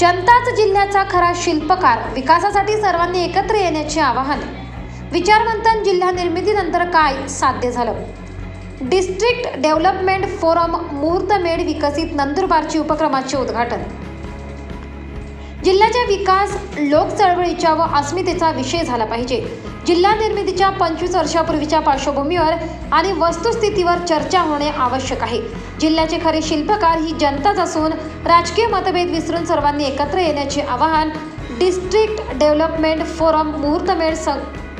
जनताच जिल्ह्याचा खरा शिल्पकार विकासासाठी सर्वांनी एकत्र येण्याचे आवाहन. विचारमंथन जिल्हा निर्मितीनंतर काय साध्य झालं? डिस्ट्रिक्ट डेव्हलपमेंट फोरम मुहूर्तमेढ विकसित नंदुरबारची उपक्रमाचे उद्घाटन. जिल्ह्याच्या विकास लोक चळवळीच्या व अस्मितेचा विषय झाला पाहिजे. जिल्हा निर्मितीच्या पंचवीस वर्षापूर्वीच्या पार्श्वभूमीवर आणि वस्तुस्थितीवर चर्चा होणे आवश्यक आहे. जिल्ह्याचे खरे शिल्पकार ही जनताच असून राजकीय मतभेद विसरून सर्वांनी एकत्र येण्याचे आवाहन डिस्ट्रिक्ट डेव्हलपमेंट फोरम मुहूर्तमेढ स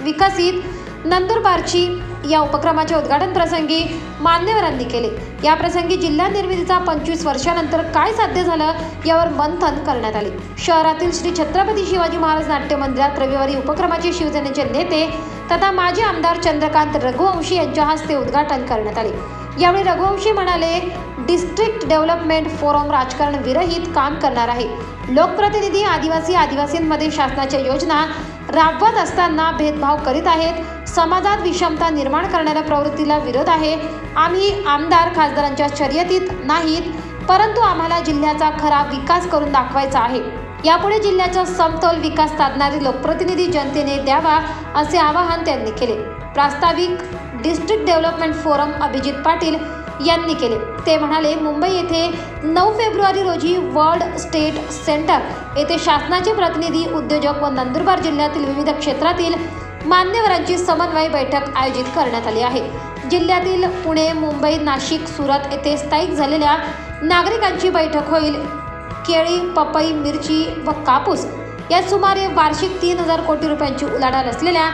विकसित नंदुरबारची या उपक्रमाचे उद्घाटन प्रसंगी मान्यवरांनी केले. या प्रसंगी जिल्हा निर्मितीचा पंचवीस वर्षानंतर काय साध्य झालं यावर मंथन करण्यात आले. शहरातील श्री छत्रपती शिवाजी महाराज नाट्य मंदिरात रविवारी उपक्रमाचे शिवसेनेचे नेते तथा माजी आमदार चंद्रकांत रघुवंशी यांच्या हस्ते उद्घाटन करण्यात आले. यावेळी रघुवंशी म्हणाले डिस्ट्रिक्ट डेव्हलपमेंट फोरम राजकारण विरहित काम करणार आहे. लोकप्रतिनिधी आदिवासी आदिवासींमध्ये शासनाच्या योजना राबवत असताना भेदभाव करीत आहेत. समाजात विषमता निर्माण करणाऱ्या प्रवृत्तीला विरोध आहे. आम्ही आमदार खासदारांच्या शर्यतीत नाहीत परंतु आम्हाला जिल्ह्याचा खरा विकास करून दाखवायचा आहे. यापुढे जिल्ह्याचा समतोल विकास साधणारे लोकप्रतिनिधी जनतेने द्यावा असे आवाहन त्यांनी केले. प्रास्ताविक district development forum Abhijit Patil यांनी केले. ते म्हणाले मुंबई येथे नऊ फेब्रुवारी रोजी वर्ल्ड स्टेट सेंटर येथे शासनाचे प्रतिनिधी उद्योजक व नंदुरबार जिल्ह्यातील विविध क्षेत्रातील मान्यवरांची समन्वय बैठक आयोजित करण्यात आली आहे. जिल्ह्यातील पुणे मुंबई नाशिक सुरत येथे स्थायिक झालेल्या नागरिकांची बैठक होईल. केळी पपई मिरची व कापूस या सुमारे वार्षिक तीन हजार कोटी रुपयांची उलाढाल असलेल्या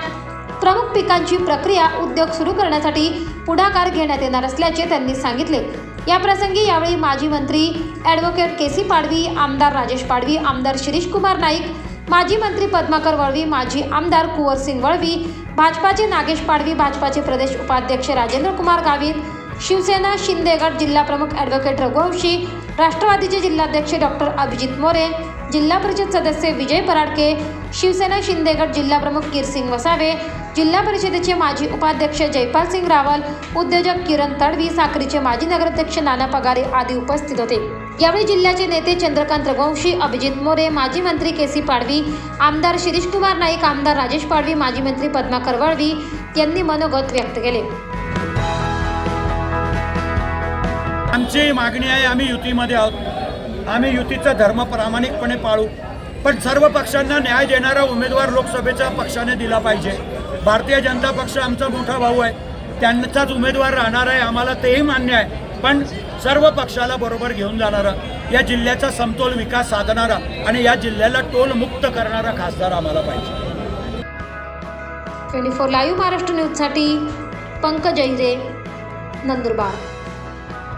प्रमुख पिकांची प्रक्रिया उद्योग सुरू करण्यासाठी पुढाकार घेण्यात येणार असल्याचे त्यांनी सांगितले. या प्रसंगी यावेळी माजी मंत्री ॲडव्होकेट के सी पाडवी आमदार राजेश पाडवी आमदार शिरीष कुमार नाईक माजी मंत्री पद्माकर वळवी माजी आमदार कुंवरसिंग वळवी भाजपाचे नागेश पाडवी भाजपाचे प्रदेश उपाध्यक्ष राजेंद्र कुमार गावित शिवसेना शिंदेगड जिल्हाप्रमुख जिल्हा प्रमुख ॲडव्होकेट रघुवंशी राष्ट्रवादीचे जिल्हाध्यक्ष डॉक्टर अभिजित मोरे जिल्हा परिषद सदस्य विजय पराडके शिवसेना शिंदेगड जिल्हाप्रमुख जिल्हा प्रमुख किरसिंग वसावे जिल्हा परिषदेचे माजी उपाध्यक्ष जयपाल सिंग रावल उद्योजक किरण तडवी साखरीचे माजी नगराध्यक्ष नाना पगारे आदी उपस्थित होते. यावेळी जिल्ह्याचे नेते चंद्रकांत रघुवंशी अभिजित मोरे माजी मंत्री के सी पाडवी आमदार शिरीष कुमार नाईक आमदार राजेश पाडवी माजी मंत्री पद्माकर वळवी यांनी मनोगत व्यक्त केले. आमची मागणी आहे आम्ही युतीमध्ये आहोत. आम्ही युतीचा धर्म प्रामाणिकपणे पाळू. पण सर्व पक्षांना न्याय देणारा उमेदवार लोकसभेच्या पक्षाने दिला पाहिजे. भारतीय जनता पक्ष आमचा मोठा भाऊ आहे. त्यांचाच उमेदवार राहणार आहे आम्हाला तेही मान्य आहे. पण सर्व पक्षाला बरोबर घेऊन जाणारा या जिल्ह्याचा समतोल विकास साधणारा आणि या जिल्ह्याला टोलमुक्त करणारा खासदार आम्हाला पाहिजे. ट्वेंटी फोर लाईव्ह महाराष्ट्र न्यूजसाठी पंकज अहिरे नंदुरबार.